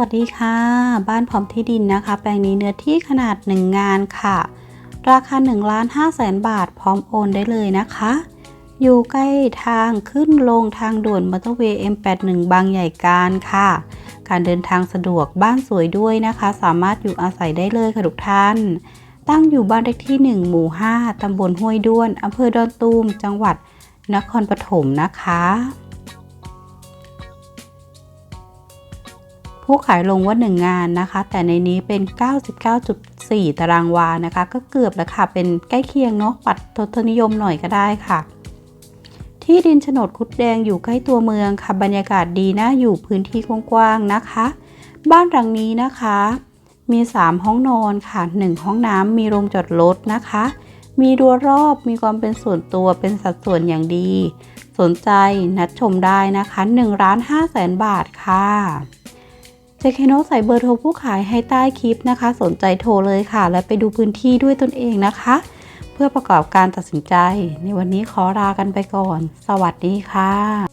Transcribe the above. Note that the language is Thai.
วัสดีค่ะ บ้านพร้อมที่ดินนะคะ แปลงนี้เนื้อที่ขนาด 1 งานค่ะ ราคา1ล้าน5แสนบาท พร้อมโอนได้เลยนะคะ อยู่ใกล้ทางขึ้นลงทางด่วนมอเตอร์เวย์ M81 บางใหญ่การค่ะ การเดินทางสะดวกบ้านสวยด้วยนะคะ สามารถอยู่อาศัยได้เลยค่ะทุกท่าน ตั้งอยู่บ้านเลขที่ 1 หมู่ 5 ตำบลห้วยด้วนอำเภอดอนตูม จังหวัดนครปฐมนะคะ ผู้ขายลงว่า 1 งานนะคะ แต่ในนี้เป็น 99.4 ตารางวานะคะ ก็เกือบแล้วค่ะ เป็นใกล้เคียงเนาะปัดทศนิยมหน่อยก็ได้ค่ะ ที่ดินโฉนดคุดแดงอยู่ใกล้ตัวเมืองค่ะ บรรยากาศดีนะอยู่พื้นที่กว้างๆนะคะ บ้านหลังนี้นะคะ มี 3 ห้องนอนค่ะ 1 ห้องน้ำมีโรงจอดรถนะคะ มีรั้วรอบมีความเป็นส่วนตัวเป็นสัดส่วนอย่างดี สนใจนัดชมได้นะคะ1ล้าน5แสนบาทค่ะ เจคโนใส่เบอร์โทรผู้ขายให้ใต้คลิปนะคะ สนใจโทรเลยค่ะ และไปดูพื้นที่ด้วยตนเองนะคะ เพื่อประกอบการตัดสินใจ ในวันนี้ขอลากันไปก่อน สวัสดีค่ะ